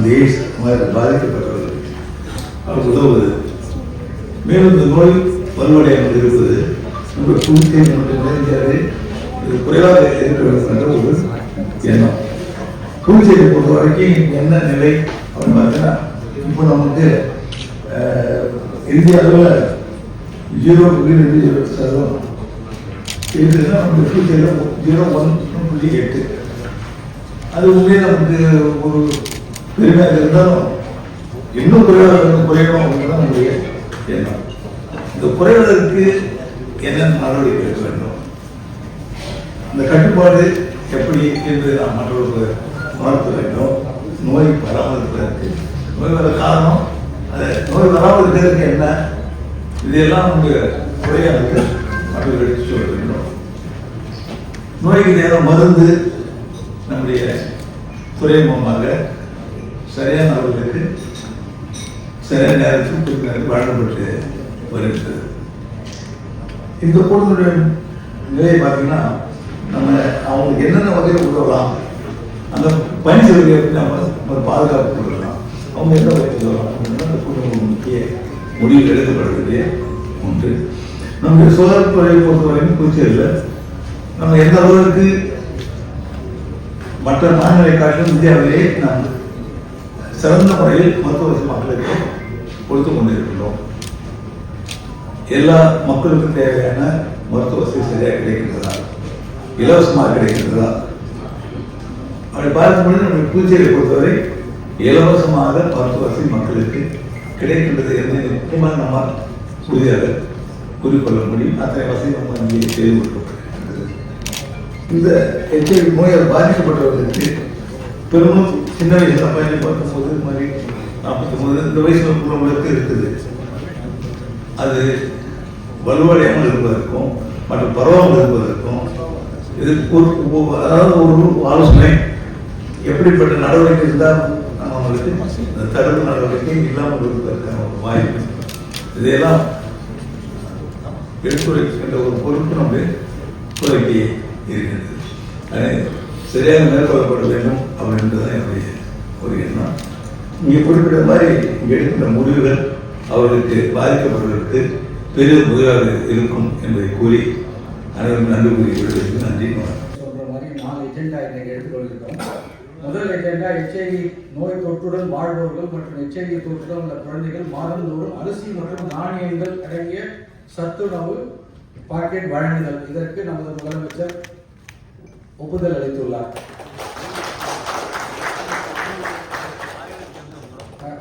இந்த எய்ட்ஸ் நோயால் பாதிக்கப்பட்டவர்களுக்கு உதவுவது மேலும் இந்த நோய் வலுவடையாமல் இருப்பது நம்ம புதுச்சேரி மற்றும் இது குறைவாக இருக்க வேண்டும் என்ற ஒரு எண்ணம். புதுச்சேரி பொறுத்த வரைக்கும் என்ன நிலை அப்படின்னு பார்த்தீங்கன்னா இப்போ நமக்கு அஹ், இந்திய அளவில் ஜீரோ புள்ளி ரெண்டு ஜீரோ சதவீதம் இருக்குதுன்னா நமக்கு புதுச்சேரியில் ஜீரோ ஒன் புள்ளி எட்டு. அது உண்மையே நமக்கு ஒரு பெருமையாக இருந்தாலும் இன்னும் குறைவாக குறையணும் அப்படின்னு நம்முடைய எண்ணம். இந்த குறைவதற்கு என்னென்ன நடவடிக்கை எடுக்க வேண்டும்? அந்த கட்டுப்பாடு எப்படி என்று நாம் மற்றவர்களுக்கு உணர்த்த வேண்டும். நோய் வராமல் இருப்பதற்கு நோய் வர காரணம்? அது நோய் வராமல் இருக்கிறதுக்கு என்ன? இதையெல்லாம் நமக்கு குறையாக மற்றவர்கள் எடுத்து சொல்ல வேண்டும். நோய்க்கு நேரம் மருந்து நம்முடைய துறைமுகமாக சரியான அவர்களுக்கு சரியான நேரத்தில் குறிப்பிட்ட வழங்கப்பட்டு வருகிறது. இந்த பொருளுடைய நிலையை பார்த்தீங்கன்னா நம்ம அவங்களுக்கு என்னென்ன வகையில் உதவலாம் அந்த பணி செய்வதை நம்ம ஒரு பாதுகாப்பு கொடுக்கலாம். அவங்க எந்த வகையில் உதவலாம் அப்படின்னா அந்த குடும்ப முக்கிய முடிவு எடுக்கப்படுகிறது. ஒன்று நமக்கு சோழர் துறையை பொறுத்தவரைக்கும் புதுச்சேரியில் நம்ம எந்த அளவுக்கு மற்ற மாநிலங்களை காட்டிலும் இந்தியாவிலேயே நாம் சிறந்த முறையில் மருத்துவ வசதி மக்களுக்கு கொடுத்து கொண்டிருக்கின்றோம். எல்லா மக்களுக்கும் தேவையான மருத்துவ வசதி சரியாக கிடைக்கின்றதா? இலவசமாக கிடைக்கின்றதா? அப்படி பார்க்கும்போது நம்ம புதுச்சேரியை பொறுத்தவரை இலவசமாக மருத்துவ வசதி மக்களுக்கு கிடைக்கின்றது என்று முக்கியமாக நம்ம உறுதியாக கூறிக்கொள்ள முடியும். அத்தனை வசதி நம்ம இங்கே செய்து கொடுக்கப்பட்டிருக்கின்றது. இந்த எச்ஐவி நோயால் பாதிக்கப்பட்டவர்களுக்கு பெரும்பாலும் சின்ன வயசுல பையன் பார்க்கும்போது இது மாதிரி நாற்பத்தொம்பது இந்த வயசுல உள்ளவங்களுக்கு இருக்குது. அது வலுவடையாமல் இருப்பதற்கும் மற்றும் பரவாமல் இருப்பதற்கும் இது ஒரு அதாவது ஒரு ஆலோசனை. எப்படிப்பட்ட நடவடிக்கை இருந்தால் நம்ம அவங்களுக்கு இந்த தடுப்பு நடவடிக்கை இல்லாமல் இருப்பதற்கான ஒரு வாய்ப்பு. இதையெல்லாம் எடுத்துரைக்கின்ற ஒரு பொறுப்பு நம்ம துறைக்கு இருக்கிறது சரியாக மேற்கொள்ளப்பட வேண்டும் அப்படின்றதான் என்னுடைய ஒரு எண்ணம் இங்கே குறிப்பிட்ட மாதிரி எடுக்கிற முடிவுகள் அவர்களுக்கு பாதிக்கப்பட்டவர்களுக்கு பெரும் உதவியாக இருக்கும் என்பதை கூறி அனைவரும் நன்றி கூறி விடுவதற்கு நன்றி மாதிரி நாலு எஜெண்டா இன்னைக்கு எடுத்துக்கொள்கிறோம் முதல் எஜெண்டா எச்ஐவி நோய் தொற்றுடன் வாழ்பவர்கள் மற்றும் எச்ஐவி தொற்றுடன் உள்ள குழந்தைகள் மாதந்தோறும் அரிசி மற்றும் தானியங்கள் அடங்கிய சத்துணவு பாக்கெட் வழங்குதல். இதற்கு நமது முதலமைச்சர் ஒப்புதல் அளித்துள்ளார்.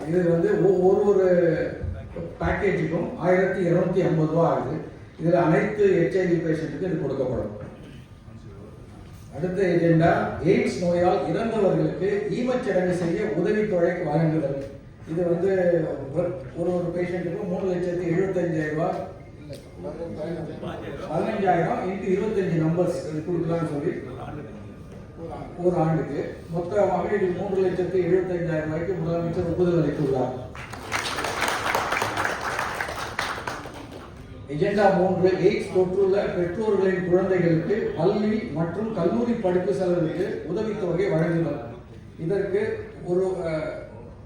இது வந்து ஒ- ஒரு ஒரு பேக்கேஜுக்கும் ஆயிரத்தி இருநூத்தி ஐம்பது ரூபா ஆகுது. இதில் அனைத்து ஹெச்ஐவி பேஷண்ட்டுக்கு இது கொடுக்கப்படும். அடுத்த எஜெண்டா எய்ட்ஸ் நோயால் இறந்தவர்களுக்கு ஈமச்சடங்கு செய்ய உதவித்தொகை வழங்குதல். இது வந்து ஒரு ஒரு பேஷண்ட்டுக்கும் மூணு லட்சத்தி எழுபத்தஞ்சாயிரம் ரூபா. பதினஞ்சாயிரம் இன்ட்டு இருபத்தஞ்சு நம்பர்ஸ் இது கொடுக்கலாம்னு சொல்லி. ஒரு ஆண்டுக்கு மொத்தமாக இது மூன்று லட்சத்தி எழுபத்தைந்தாயிரம் ரூபாய்க்கு முதலமைச்சர் ஒப்புதல் அளித்துள்ளார். எஜெண்டா மூன்று எய்ட்ஸ் தொற்றுள்ள பெற்றோர்களின் குழந்தைகளுக்கு பள்ளி மற்றும் கல்லூரி படிப்பு செலவுக்கு உதவித்தொகை வழங்குதல். இதற்கு ஒரு அஹ்,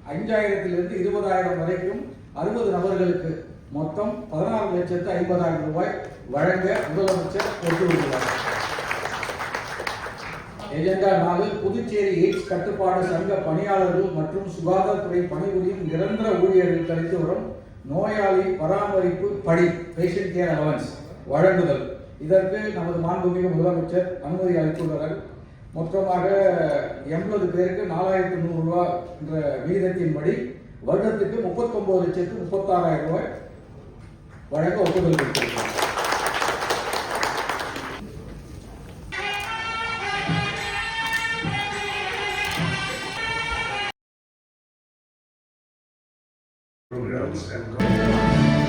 அஞ்சாயிரத்திலிருந்து இருபதாயிரம் வரைக்கும் அறுபது நபர்களுக்கு மொத்தம் பதினாறு லட்சத்து ஐம்பதாயிரம் ரூபாய் வழங்க முதலமைச்சர் ஒப்புக்கொண்டுள்ளார் எஜெண்டா நாளில் புதுச்சேரி எய்ட்ஸ் கட்டுப்பாடு சங்க பணியாளர்கள் மற்றும் சுகாதாரத்துறை பணிபுரியும் நிரந்தர ஊழியர்கள் கழித்து வரும் நோயாளி பராமரிப்பு படி பேஷண்ட் கேர் அலவன்ஸ் வழங்குதல். இதற்கு நமது மாண்புமிகு முதலமைச்சர் அனுமதி அளித்துள்ளனர். மொத்தமாக எண்பது பேருக்கு நாலாயிரத்தி நூறுரூவா என்ற விகிதத்தின்படி வருடத்துக்கு முப்பத்தொம்பது லட்சத்து முப்பத்தாறாயிரம் ரூபாய் வழங்க ஒப்புதல் கொடுத்திருக்கிறார். programs and